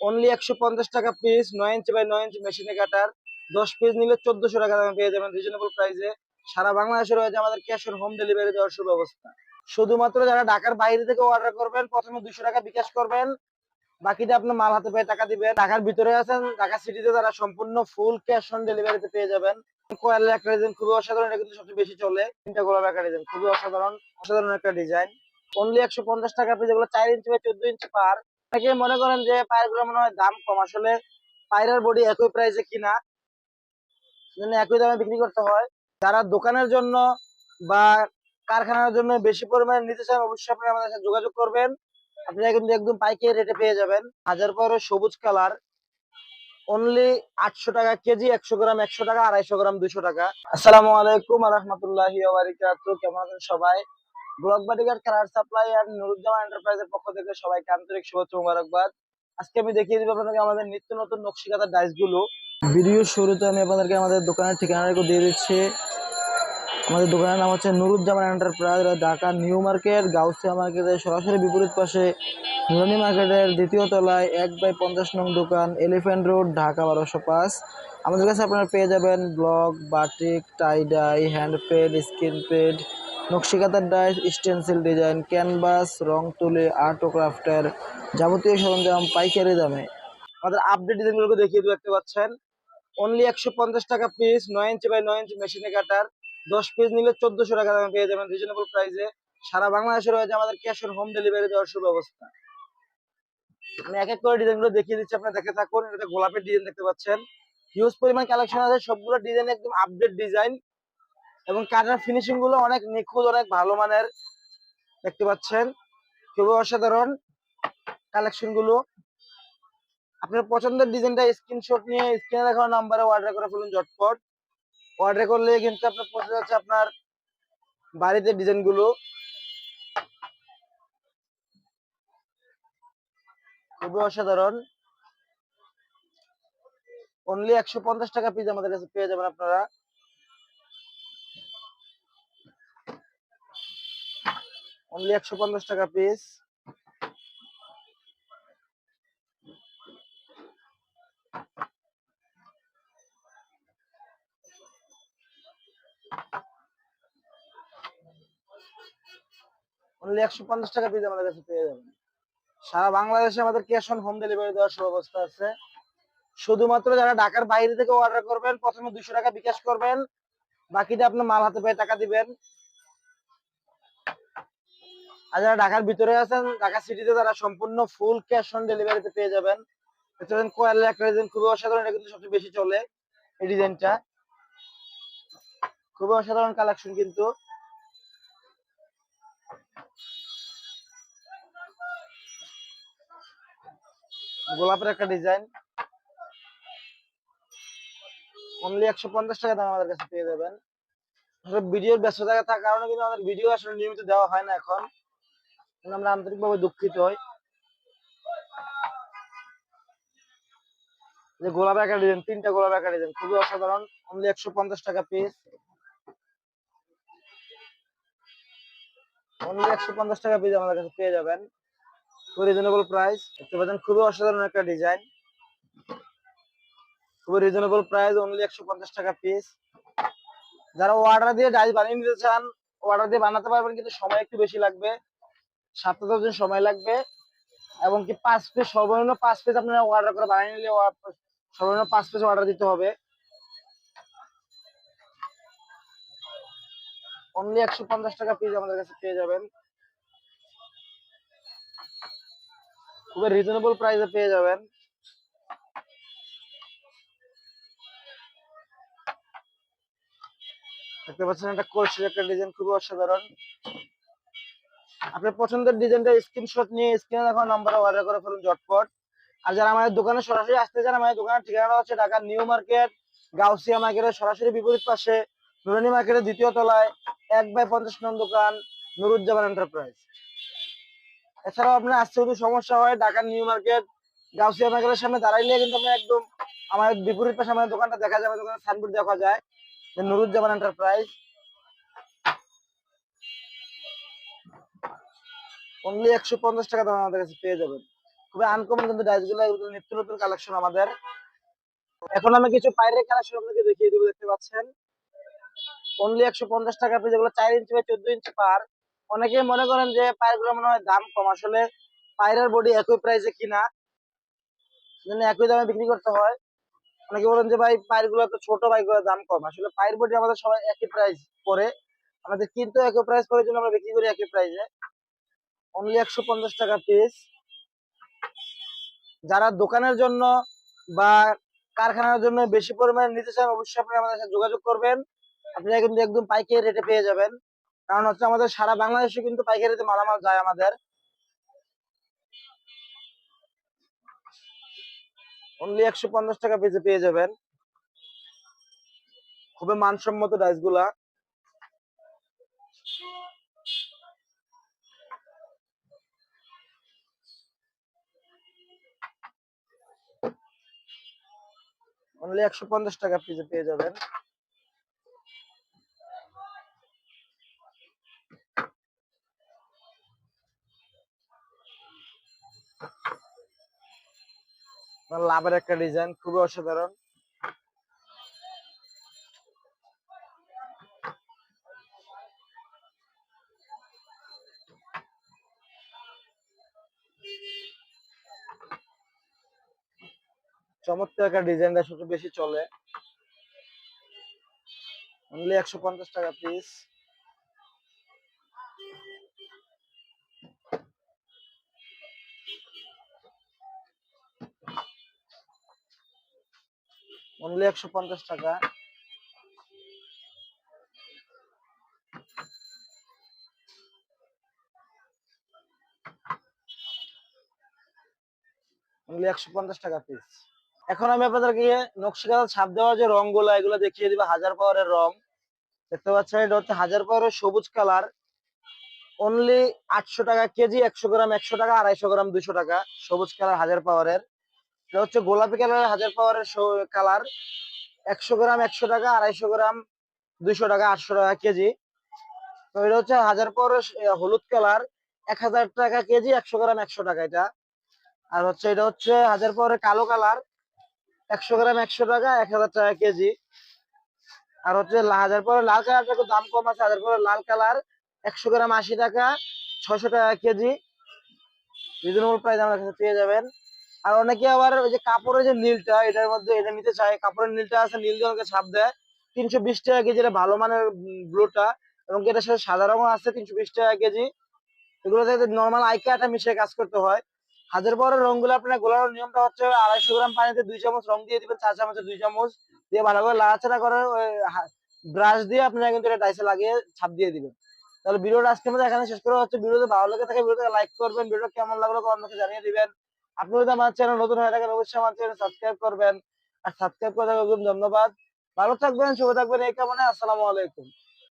Only একশো পঞ্চাশ টাকা পিস নয় ইঞ্চি বাই নয় ইঞ্চি মেশিনে কাটার। দশ পিস নিলে চোদ্দশো টাকা দামে পেয়ে যাবেন রিজনেবল প্রাইসে সারা বাংলাদেশে রয়েছে আমাদের ক্যাশ অন হোম ডেলিভারি দেওয়ার সুব্যবস্থা। শুধুমাত্র যারা ঢাকার বাইরে থেকে অর্ডার করবেন, প্রথমে দুশো টাকা বিকাশ করবেন। বাকিটা আপনার মাল হাতে পেয়ে টাকা দিবেন। ঢাকার ভিতরে আছেন, ঢাকা সিটিতে তারা সম্পূর্ণ ফুল ক্যাশ অন ডেলিভারিতে পেয়ে যাবেন। কোয়ালের একটা ডিজাইন খুবই অসাধারণ, এটা কিন্তু সবচেয়ে বেশি চলে। তিনটা গোলাপ একটা ডিজাইন খুবই অসাধারণ অসাধারণ একটা ডিজাইন অনলি একশো পঞ্চাশ টাকা পিস যেগুলো চার ইঞ্চি বা চোদ্দ ইঞ্চি পার অনেকে মনে করেন যে পায়েরগুলো মনে হয় দাম কম, আসলে পায়রার বডি একই প্রাইসে কিনা জন্য একই দামে বিক্রি করতে হয়। যারা দোকানের জন্য বা কারখানার জন্য বেশি পরিমাণে নিতে চান, অবশ্যই আপনারা আমাদের সাথে যোগাযোগ করবেন। আপনারা কিন্তু একদম পাইকারি রেটে পেয়ে যাবেন। হাজার পরে সবুজ কালার অনলি আটশো টাকা কেজি, একশো গ্রাম একশো টাকা, আড়াইশো গ্রাম দুশো টাকা। আসসালামু আলাইকুম রহমতুল্লাহ কেমন আছেন সবাই? ব্লক বাটিকার কালার সাপ্লাই আর নুরুজ্জামান এন্টারপ্রাইজের পক্ষ থেকে সবাইকে আন্তরিক শুভেচ্ছা মুবারকবাদ। আজকে আমি দেখিয়ে দিব আপনাদেরকে আমাদের নিত্য নতুন নকশিকাতার ডাইসগুলো ভিডিও শুরুতে আমি আপনাদেরকে আমাদের দোকানের ঠিকানাটা দিয়ে দিচ্ছি। আমাদের দোকানের নাম হচ্ছে Nuruzzaman enterprise Dhaka new market, Gausia মার্কেটের সরাসরি বিপরীত পাশে নুরানি মার্কেটের দ্বিতীয় তলায় এক বাই পঞ্চাশ নং দোকান, এলিফ্যান্ট রোড, ঢাকা বারোশো পাঁচ। আমাদের কাছে আপনারা পেয়ে যাবেন block, batik tie dye hand paint, screen paint নকশিকাতার dyes, stencil design, canvas, রং তুলি, আর্ট ও ক্রাফটের যাবতীয় সরঞ্জাম পাইকারি দামে। আমাদের আপডেট ডিজাইনগুলোকে দেখিয়ে দেখতে পাচ্ছেন? অনলি একশো পঞ্চাশ টাকা পিস নয় ইঞ্চি বাই নয় ইঞ্চি মেশিনে কাটার। দশ পিস নিলে চোদ্দশো টাকা দামে পেয়ে যাবেন রিজনেবল প্রাইসে সারা বাংলাদেশে রয়েছে আমাদের ক্যাশ অন হোম ডেলিভারি দেওয়ার সুব্যবস্থা। আমি এক এক করে ডিজাইনগুলো দেখিয়ে দিচ্ছি, আপনারা দেখে থাকুন। এটা গোলাপের ডিজাইন দেখতে পাচ্ছেন। হিউজ পরিমাণ কালেকশন আছে, সবগুলো ডিজাইন একদম আপডেট ডিজাইন এবং কাটার ফিনিশিংগুলো অনেক নিখুঁত, অনেক ভালো মানের। দেখতে পাচ্ছেন? খুবই অসাধারণ কালেকশনগুলো। আপনার পছন্দের ডিজাইনটা স্ক্রিনশট নিয়ে স্ক্রিনে দেখানো নাম্বারে অর্ডার করে ফেলুন ঝটপট। অর্ডার করলে কিন্তু আপনার পৌঁছে যাচ্ছে আপনার বাড়িতে ডিজাইনগুলো। খুবই অসাধারণ। অনলি একশো পঞ্চাশ টাকা পিস আমাদের কাছে পেয়ে যাবেন আপনারা। অনলি একশো পঞ্চাশ টাকা পিস অনলি একশো পঞ্চাশ টাকা পিস আমাদের কাছে পেয়ে যাবেন। সারা বাংলাদেশে আমাদের ক্যাশ অন হোম ডেলিভারি দেওয়ার সুব্যবস্থা আছে। শুধুমাত্র যারা ঢাকার বাইরে থেকে অর্ডার করবেন, প্রথমে দুশো টাকা বিকাশ করবেন। বাকিটা আপনার মাল হাতে পেয়ে টাকা দিবেন। আর যারা ঢাকার ভিতরে আছেন, ঢাকা সিটিতে তারা সম্পূর্ণ ফুল ক্যাশ অন ডেলিভারিতে পেয়ে যাবেন। খুবই অসাধারণ, এটা কিন্তু সবচেয়ে বেশি চলে এই ডিজাইনটা খুবই অসাধারণ কালেকশন কিন্তু। গোলাপের একটা ডিজাইন অনলি একশো পঞ্চাশ টাকা দাম আমাদের কাছে পেয়ে যাবেন। ভিডিওর ব্যস্ততা থাকার কারণে কিন্তু আমাদের ভিডিও আসলে নিয়মিত দেওয়া হয় না এখন। আমরা আন্তরিকভাবে দুঃখিত হই যে গোলাপ একটা ডিজাইন তিনটা গোলাপ একটা ডিজাইন খুবই অসাধারণ। অনলি একশো পঞ্চাশ টাকা পিস অনলি একশো পঞ্চাশ টাকা পিস আমাদের কাছে পেয়ে যাবেন। খুবই রিজনেবল প্রাইস দেখতে পাচ্ছেন, খুবই অসাধারণ একটা ডিজাইন খুবই রিজনেবল প্রাইস অনলি একশো পঞ্চাশ টাকা পিস যারা অর্ডার দিয়ে ডাইস বানিয়ে নিতে চান অর্ডার দিয়ে বানাতে পারবেন, কিন্তু সময় একটু বেশি লাগবে। সাত দিন সময় লাগবে, এবং কি পাঁচ পিস সর্বনিম্ন পাঁচ পিস আপনারা অর্ডার করে বানিয়ে নিলে সর্বনিম্ন পাঁচ পিস অর্ডার দিতে হবে। অনলি একশো পঞ্চাশ টাকা পিস আমাদের কাছে পেয়ে যাবেন। খুবই রিজনেবল প্রাইসে পেয়ে যাবেন। দেখতে পাচ্ছেন একটা কোর্সের একটা ডিজাইন খুবই অসাধারণ। আপনার পছন্দের ডিজাইনটা স্ক্রিনশট নিয়ে স্ক্রিনে দেখো নাম্বারে অর্ডার করে ফেলুন ঝটপট। আর যারা আমাদের দোকানে সরাসরি আসতে চান, আমাদের দোকানের ঠিকানাটা হচ্ছে ঢাকা নিউ মার্কেট, গাউসিয়া মার্কেটের সরাসরি বিপরীত পাশে নুরানি মার্কেটের দ্বিতীয় তলায়, এক বাই পঞ্চাশ নং দোকান, নুরুজ্জামান এন্টারপ্রাইজ এছাড়াও আপনার আসতে যদি সমস্যা হয় ঢাকার নিউ মার্কেট, গাউসিয়া মার্কেটের সামনে দাঁড়াইলে কিন্তু আপনি একদম আমাদের বিপরীত পাশে আমাদের দোকানটা দেখা যাবে, দোকানের সাইনবোর্ড দেখা যায় নুরুজ্জামান এন্টারপ্রাইজ অনলি একশো পঞ্চাশ টাকা দাম আমাদের কাছে পেয়ে যাবেন। খুবই আনকমন কিন্তু ডাইসগুলো নিত্য নতুন কালেকশন আমাদের। এখন আমি কিছু পাইরের কালেকশন আপনাকে দেখিয়ে দিব, দেখতে পাচ্ছেন? অনলি একশো পঞ্চাশ টাকা পিস যেগুলো চার ইঞ্চি বা চোদ্দ ইঞ্চি পার। অনেকে মনে করেন যে পায়ের মনে হয় দাম কম, আসলে পায়রের বডি একই প্রাইসে কিনা। জন্য একই দামে বিক্রি করতে হয়। অনেকে বলেন যে ভাই পায়েরগুলো তো ছোট বাইক দাম কম। আসলে পায়ের বডি আমাদের সবাই একই প্রাইস পরে। আমাদের কিন্তু একই প্রাইস পরে জন্য আমরা বিক্রি করি একই প্রাইসে অনলি একশো পঞ্চাশ টাকা পিস যারা দোকানের জন্য বা কারখানার জন্য বেশি পরিমাণে নিতে চান, অবশ্যই আপনি আমাদের সাথে যোগাযোগ করবেন। আপনারা কিন্তু একদম পাইকারি রেটে পেয়ে যাবেন। কারণ হচ্ছে আমাদের সারা বাংলাদেশে কিন্তু পাইকারিতে মালামাল যায় আমাদের। অনলি একশো পঞ্চাশ টাকা পিসে পেয়ে যাবেন। খুবই মানসম্মত ডাইস অনলি একশো পঞ্চাশ টাকা পিজে পেয়ে যাবেন। লাভের একটা ডিজাইন খুবই অসাধারণ। চমৎকার একটা ডিজাইনটা সবচেয়ে বেশি চলে। অনলি একশো পঞ্চাশ টাকা পিস অনলি একশো পঞ্চাশ টাকা। অনলি একশো পঞ্চাশ টাকা পিস এখন আমি আপনাদেরকে নকশিকাল ছাপ দেওয়া যে রংগুলা এগুলো দেখিয়ে দিব, হাজার পাওয়ারের রং। দেখতে পাচ্ছেন, এটা হচ্ছে হাজার পাওয়ারের সবুজ কালার। অনলি আটশো টাকা কেজি, একশো গ্রাম একশো টাকা, আড়াইশো গ্রাম দুশো টাকা। সবুজ কালার, হাজার পাওয়ারের। এটা হচ্ছে গোলাপি কালারের হাজার পাওয়ারের কালার। একশো গ্রাম একশো টাকা, আড়াইশো গ্রাম দুইশো টাকা, আটশো টাকা কেজি। তো এটা হচ্ছে হাজার পাওয়ারের হলুদ কালার। এক হাজার টাকা কেজি, একশো গ্রাম একশো টাকা এটা। আর হচ্ছে, এটা হচ্ছে হাজার পাওয়ারের কালো কালার। একশো গ্রাম একশো টাকা, এক হাজার টাকা কেজি। আর হচ্ছে হাজার পরে লাল কালারটা একটু দাম কম আছে, হাজার পরে লাল কালার, একশো গ্রাম আশি টাকা, ছয়শো টাকা কেজি। রিজনেবল প্রাইস আমার পেয়ে যাবেন। আর অনেকে আবার ওই যে কাপড়ের যে নীলটা, এটার মধ্যে এটা নিতে চায়। কাপড়ের নীলটা আছে, নীল জনকে ছাপ দেয়। তিনশো বিশ টাকা কেজি এটা ভালো মানের ব্লুটা, এবং এটার সাথে সাদা রঙও আছে, তিনশো বিশ টাকা কেজি। এগুলোতে নর্মাল আইকে আটা মিশিয়ে কাজ করতে হয়। হাজার পরের রংগুলো আপনার গোলানোর নিয়মটা হচ্ছে আড়াইশো গ্রাম পানিতে দুই চামচ রং দিয়ে দিবেন, চার চামচে দুই চামচ দিয়ে ভালো করে লাড়াচাড়া করে ব্রাশ দিয়ে আপনারা কিন্তু এটা ডাইসে লাগিয়ে ছাপ দিয়ে দিবেন। তাহলে ভিডিওটা আজকে মধ্যে এখানে শেষ করা হচ্ছে ভিডিওতে ভালো লাগে থাকে ভিডিওটা লাইক করবেন, ভিডিওটা কেমন লাগল কমেন্ট জানিয়ে দিবেন। আপনি যদি আমার চ্যানেল নতুন হয়ে থাকেন, অবশ্যই আমার চ্যানেল সাবস্ক্রাইব করবেন। আর সাবস্ক্রাইব করে থাকবেন ধন্যবাদ। ভালো থাকবেন শুভ থাকবেন, এই কামনে আসসালামু আলাইকুম।